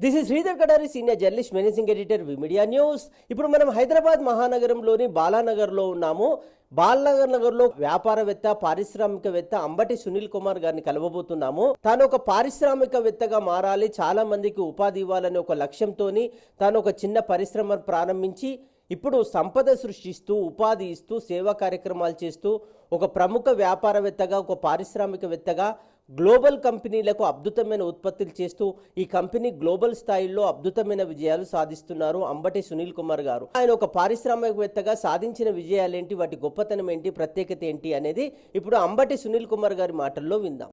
This is Sridhar Kadari senior journalist managing editor media news ఇప్పుడు మనం హైదరాబాద్ మహానగరంలోని బాలానగర్లో ఉన్నాము. బాలనగర్ నగర్లో వ్యాపారవేత్త పారిశ్రామికవేత్త అంబటి సునీల్ కుమార్ గారిని కలవబోతున్నాము. తాను ఒక పారిశ్రామికవేత్తగా మారాలి చాలా మందికి ఉపాధి ఇవ్వాలనే ఒక లక్ష్యంతోని తాను ఒక చిన్న పరిశ్రమ ప్రారంభించి ఇప్పుడు సంపద సృష్టిస్తూ ఉపాధి ఇస్తూ సేవా కార్యక్రమాలు చేస్తూ ఒక ప్రముఖ వ్యాపారవేత్తగా ఒక పారిశ్రామికవేత్తగా గ్లోబల్ కంపెనీలకు అద్భుతమైన ఉత్పత్తులు చేస్తూ ఈ కంపెనీ గ్లోబల్ స్థాయిలో అద్భుతమైన విజయాలు సాధిస్తున్నారు అంబటి సునీల్ కుమార్ గారు. ఆయన ఒక పారిశ్రామికవేత్తగా సాధించిన విజయాలు ఏంటి వాటి గొప్పతనం ఏంటి? ప్రత్యేకత ఏంటి? అనేది ఇప్పుడు అంబటి సునీల్ కుమార్ గారి మాటల్లో విందాం.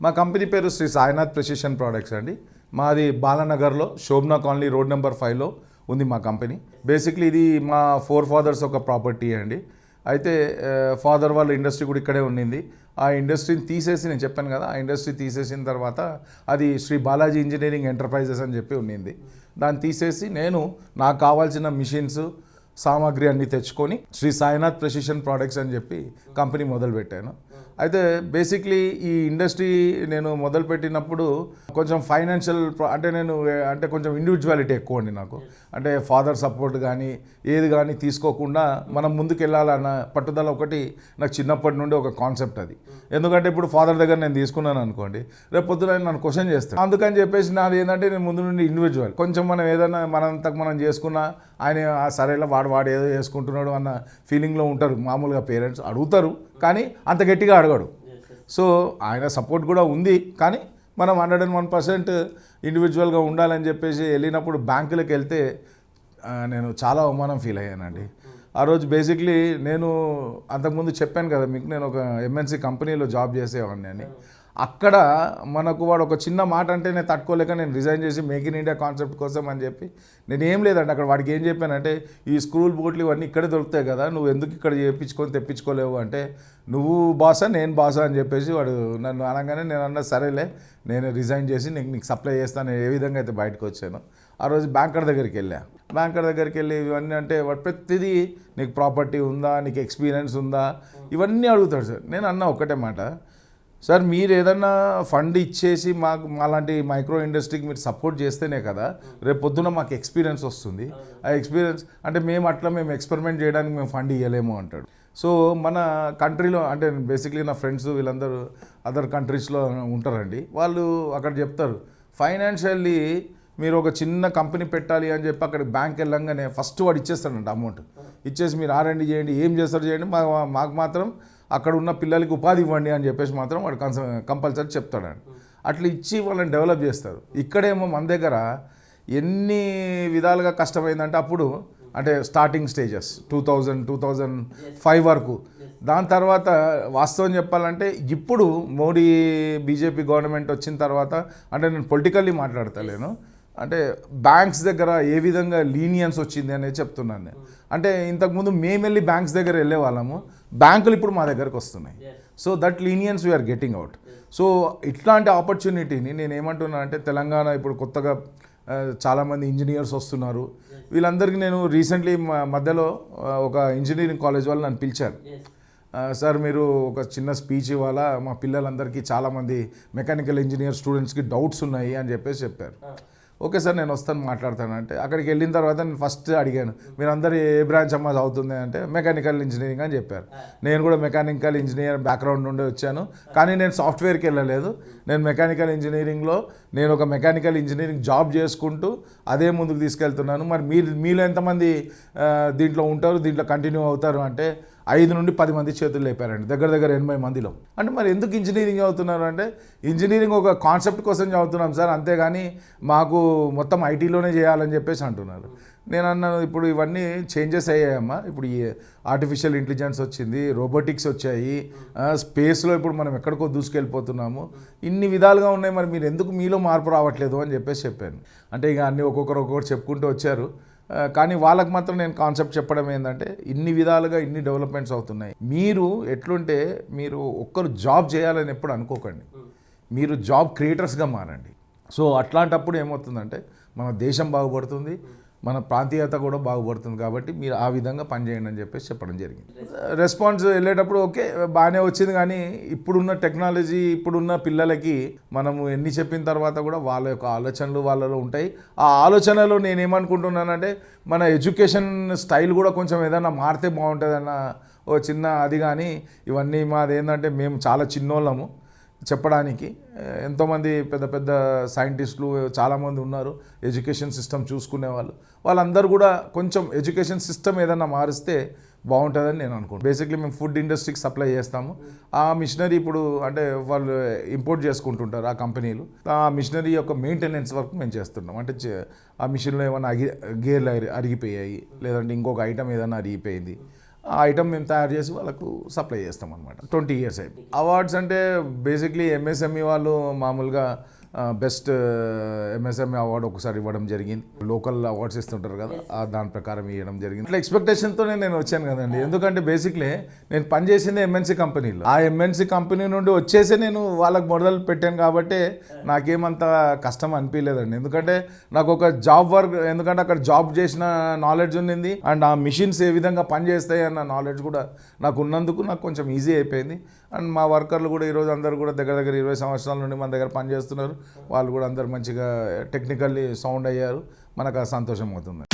మా కంపెనీ పేరు శ్రీ సాయినాథ్ ప్రెసిషన్ ప్రోడక్ట్స్ అండి. మాది బాలానగర్లో శోభనా కాలనీ రోడ్ నెంబర్ ఫైవ్లో ఉంది మా కంపెనీ. బేసిక్లీ ఇది మా ఫోర్ ఫాదర్స్ ఒక ప్రాపర్టీ అండి. అయితే ఫాదర్ వాళ్ళ ఇండస్ట్రీ కూడా ఇక్కడే ఉండింది. ఆ ఇండస్ట్రీని తీసేసి నేను చెప్పాను కదా ఆ ఇండస్ట్రీ తీసేసిన తర్వాత అది శ్రీ బాలాజీ ఇంజనీరింగ్ ఎంటర్ప్రైజెస్ అని చెప్పి ఉండింది. దాన్ని తీసేసి నేను నాకు కావాల్సిన మిషన్స్ సామాగ్రి అన్నీ తెచ్చుకొని శ్రీ సాయినాథ్ ప్రెసిషన్ ప్రోడక్ట్స్ అని చెప్పి కంపెనీ మొదలుపెట్టాను. అయితే బేసిక్లీ ఈ ఇండస్ట్రీ నేను మొదలుపెట్టినప్పుడు కొంచెం ఫైనాన్షియల్ అంటే నేను అంటే కొంచెం ఇండివిజువాలిటీ ఎక్కువ అండి నాకు. అంటే ఫాదర్ సపోర్ట్ కానీ ఏది కానీ తీసుకోకుండా మనం ముందుకెళ్ళాలన్న పట్టుదల ఒకటి నాకు చిన్నప్పటి నుండి ఒక కాన్సెప్ట్ అది. ఎందుకంటే ఇప్పుడు ఫాదర్ దగ్గర నేను తీసుకున్నాను అనుకోండి రేపు పొద్దున నన్ను క్వశ్చన్ చేస్తాను అందుకని చెప్పేసి నాది ఏంటంటే నేను ముందు నుండి ఇండివిజువల్ కొంచెం మనం ఏదైనా మనంతకు మనం చేసుకున్నా ఆయన సరేలా వాడు వాడు ఏదో చేసుకుంటున్నాడు అన్న ఫీలింగ్లో ఉంటారు. మామూలుగా పేరెంట్స్ అడుగుతారు కానీ అంత గట్టిగా అడగడు. సో ఆయన సపోర్ట్ కూడా ఉంది. కానీ మనం హండ్రెడ్ అండ్ వన్ పర్సెంట్ ఇండివిజువల్గా ఉండాలని చెప్పేసి వెళ్ళినప్పుడు బ్యాంకులకు వెళ్తే నేను చాలా అవమానం ఫీల్ అయ్యానండి. ఆ రోజు బేసిక్లీ నేను అంతకుముందు చెప్పాను కదా మీకు నేను ఒక ఎంఎన్సీ కంపెనీలో జాబ్ చేసేవాడిని అని. అక్కడ మనకు వాడు ఒక చిన్న మాట అంటే నేను తట్టుకోలేక నేను రిజైన్ చేసి మేక్ ఇన్ ఇండియా కాన్సెప్ట్ కోసం అని చెప్పి నేను ఏం లేదండి అక్కడ వాడికి ఏం చెప్పానంటే ఈ స్క్రూల్ బోట్లు ఇవన్నీ ఇక్కడే దొరుకుతాయి కదా నువ్వు ఎందుకు ఇక్కడ చేయించుకొని తెప్పించుకోలేవు? అంటే నువ్వు బాసా నేను బాసా అని చెప్పేసి వాడు నన్ను అనగానే నేను అన్న సరేలే నేను రిజైన్ చేసి నీకు నీకు సప్లై చేస్తాను ఏ విధంగా అయితే బయటకు వచ్చాను. ఆ రోజు బ్యాంకర్ దగ్గరికి వెళ్ళా. బ్యాంకర్ దగ్గరికి వెళ్ళి ఇవన్నీ అంటే వాడు ప్రతిదీ నీకు ప్రాపర్టీ ఉందా? నీకు ఎక్స్పీరియన్స్ ఉందా? ఇవన్నీ అడుగుతాడు సార్. నేను అన్న ఒకటే మాట సార్ మీరు ఏదన్నా ఫండ్ ఇచ్చేసి మాకు మాలాంటి మైక్రో ఇండస్ట్రీకి మీరు సపోర్ట్ చేస్తేనే కదా రేపు పొద్దున మాకు ఎక్స్పీరియన్స్ వస్తుంది. ఆ ఎక్స్పీరియన్స్ అంటే మేము అట్లా మేము ఎక్స్పెరిమెంట్ చేయడానికి మేము ఫండ్ ఇవ్వలేము అంటాడు. సో మన కంట్రీలో అంటే బేసిక్లీ నా ఫ్రెండ్స్ వీళ్ళందరూ అదర్ కంట్రీస్లో ఉంటారండి. వాళ్ళు అక్కడ చెప్తారు ఫైనాన్షియల్లీ మీరు ఒక చిన్న కంపెనీ పెట్టాలి అని చెప్పి అక్కడ బ్యాంక్ వెళ్ళంగానే ఫస్ట్ వాడు ఇచ్చేస్తాడంట అమౌంట్. ఇచ్చేసి మీరు ఆర్ఎండి చేయండి ఏం చేస్తారు చేయండి మా మాకు మాత్రం అక్కడ ఉన్న పిల్లలకి ఉపాధి ఇవ్వండి అని చెప్పేసి మాత్రం వాడు కన్స కంపల్సరీ చెప్తాడండి. అట్లా ఇచ్చి వాళ్ళని డెవలప్ చేస్తారు. ఇక్కడేమో మన దగ్గర ఎన్ని విధాలుగా కష్టమైందంటే అప్పుడు అంటే starting stages two thousand two thousand five వరకు. దాని తర్వాత వాస్తవం చెప్పాలంటే ఇప్పుడు మోడీ బీజేపీ గవర్నమెంట్ వచ్చిన తర్వాత అంటే నేను పొలిటికల్లీ మాట్లాడతలేను. అంటే బ్యాంక్స్ దగ్గర ఏ విధంగా లీనియన్స్ వచ్చింది అనేది చెప్తున్నాను నేను. అంటే ఇంతకుముందు మేము వెళ్ళి బ్యాంక్స్ దగ్గర వెళ్ళే వాళ్ళము బ్యాంకులు ఇప్పుడు మా దగ్గరకు వస్తున్నాయి. So that lenience we're getting out. So ఇట్లాంటి ఆపర్చునిటీని నేను ఏమంటున్నా అంటే తెలంగాణ ఇప్పుడు కొత్తగా చాలామంది ఇంజనీర్స్ వస్తున్నారు. వీళ్ళందరికీ నేను రీసెంట్లీ మధ్యలో ఒక ఇంజనీరింగ్ కాలేజ్ వాళ్ళు నన్ను పిలిచారు. సార్ మీరు ఒక చిన్న స్పీచ్ ఇవ్వాలా? మా పిల్లలందరికీ చాలామంది మెకానికల్ ఇంజనీర్ స్టూడెంట్స్కి డౌట్స్ ఉన్నాయి అని చెప్పేసి చెప్పారు. ఓకే సార్ నేను వస్తాను మాట్లాడతాను అంటే అక్కడికి వెళ్ళిన తర్వాత నేను ఫస్ట్ అడిగాను మీరు ఏ బ్రాంచ్ అమ్మా చదువుతుంది? అంటే మెకానికల్ ఇంజనీరింగ్ అని చెప్పారు. నేను కూడా మెకానికల్ ఇంజనీర్ బ్యాక్గ్రౌండ్ నుండి వచ్చాను కానీ నేను సాఫ్ట్వేర్కి వెళ్ళలేదు. నేను మెకానికల్ ఇంజనీరింగ్లో నేను ఒక మెకానికల్ ఇంజనీరింగ్ జాబ్ చేసుకుంటూ అదే ముందుకు తీసుకెళ్తున్నాను. మరి మీరు మీలో ఎంతమంది దీంట్లో ఉంటారు దీంట్లో కంటిన్యూ అవుతారు అంటే ఐదు నుండి పది మంది చేతులు లేపారండి. దగ్గర దగ్గర ఎనభై మందిలో. అంటే మరి ఎందుకు ఇంజనీరింగ్ చదువుతున్నారు అంటే ఇంజనీరింగ్ ఒక కాన్సెప్ట్ కోసం చదువుతున్నాం సార్ అంతేగాని మాకు మొత్తం ఐటీలోనే చేయాలని చెప్పేసి అంటున్నారు. నేను అన్నాను ఇప్పుడు ఇవన్నీ చేంజెస్ అయ్యాయమ్మా. ఇప్పుడు ఈ ఆర్టిఫిషియల్ ఇంటెలిజెన్స్ వచ్చింది రోబోటిక్స్ వచ్చాయి స్పేస్లో ఇప్పుడు మనం ఎక్కడికో దూసుకెళ్ళిపోతున్నాము. ఇన్ని విధాలుగా ఉన్నాయి మరి మీరు ఎందుకు మీలో మార్పు రావట్లేదు అని చెప్పేసి చెప్పాను. అంటే ఇక అన్ని ఒక్కొక్కరు ఒక్కొక్కరు చెప్పుకుంటూ వచ్చారు. కానీ వాళ్ళకి మాత్రం నేను కాన్సెప్ట్ చెప్పడం ఏంటంటే ఇన్ని విధాలుగా ఇన్ని డెవలప్మెంట్స్ అవుతున్నాయి. మీరు ఎట్లుంటే మీరు ఒక్కరు జాబ్ చేయాలని ఎప్పుడు అనుకోకండి. మీరు జాబ్ క్రియేటర్స్గా మారండి. సో అట్లాంటప్పుడు ఏమవుతుందంటే మన దేశం బాగుపడుతుంది. మన ప్రాంతీయత కూడా బాగుపడుతుంది కాబట్టి మీరు ఆ విధంగా పనిచేయండి అని చెప్పేసి చెప్పడం జరిగింది. రెస్పాన్స్ వెళ్ళేటప్పుడు ఓకే బాగానే వచ్చింది కానీ ఇప్పుడున్న టెక్నాలజీ ఇప్పుడున్న పిల్లలకి మనము ఎన్ని చెప్పిన తర్వాత కూడా వాళ్ళ యొక్క ఆలోచనలు వాళ్ళలో ఉంటాయి. ఆ ఆలోచనలో నేను ఏమనుకుంటున్నానంటే మన ఎడ్యుకేషన్ స్టైల్ కూడా కొంచెం ఏదైనా మారితే బాగుంటుందన్న ఓ చిన్న అది కానీ ఇవన్నీ మాది ఏంటంటే మేము చాలా చిన్నోళ్ళము. చెప్పడానికి ఎంతోమంది పెద్ద పెద్ద సైంటిస్టులు చాలామంది ఉన్నారు ఎడ్యుకేషన్ సిస్టమ్ చూసుకునే వాళ్ళు. వాళ్ళందరూ కూడా కొంచెం ఎడ్యుకేషన్ సిస్టమ్ ఏదైనా మారిస్తే బాగుంటుందని నేను అనుకుంటున్నాను. బేసిక్లీ మేము ఫుడ్ ఇండస్ట్రీకి సప్లై చేస్తాము. ఆ మిషనరీ ఇప్పుడు అంటే వాళ్ళు ఇంపోర్ట్ చేసుకుంటుంటారు ఆ కంపెనీలు. ఆ మిషనరీ యొక్క మెయింటెనెన్స్ వర్క్ మేము చేస్తున్నాం. అంటే చే- ఆ మిషన్లో ఏమైనా అగి గేర్లు అరిగిపోయాయి లేదంటే ఇంకొక ఐటమ్ ఏదైనా అరిగిపోయింది. ఆ ఐటమ్ మేము తయారు చేసి వాళ్ళకు సప్లై చేస్తాం అనమాట ట్వంటీ ఇయర్స్ అయిపోయి అవార్డ్స్ అంటే బేసిక్లీ ఎంఎస్ఎంఈ వాళ్ళు మామూలుగా బెస్ట్ ఎంఎస్ఎంఈ అవార్డు ఒకసారి ఇవ్వడం జరిగింది. లోకల్ అవార్డ్స్ ఇస్తుంటారు కదా దాని ప్రకారం ఇవ్వడం జరిగింది. ఇట్లా ఎక్స్పెక్టేషన్తోనే నేను వచ్చాను కదండి. ఎందుకంటే బేసిక్లీ నేను పనిచేసింది ఎంఎన్సీ కంపెనీలో. ఆ ఎంఎన్సీ కంపెనీ నుండి వచ్చేసి నేను వాళ్ళకి మొదలు పెట్టాను కాబట్టి నాకేమంత కష్టం అనిపించలేదండి ఎందుకంటే నాకు ఒక జాబ్ వర్క్ ఎందుకంటే అక్కడ జాబ్ చేసిన నాలెడ్జ్ ఉన్నింది అండ్ ఆ మిషన్స్ ఏ విధంగా పనిచేస్తాయి అన్న నాలెడ్జ్ కూడా నాకు ఉన్నందుకు నాకు కొంచెం ఈజీ అయిపోయింది. అండ్ మా వర్కర్లు కూడా ఈరోజు అందరు కూడా దగ్గర దగ్గర ఇరవై సంవత్సరాల నుండి మన దగ్గర పనిచేస్తున్నారు. వాళ్ళు కూడా అందరు మంచిగా టెక్నికల్లీ సౌండ్ అయ్యారు. మనకు ఆ సంతోషం అవుతుంది.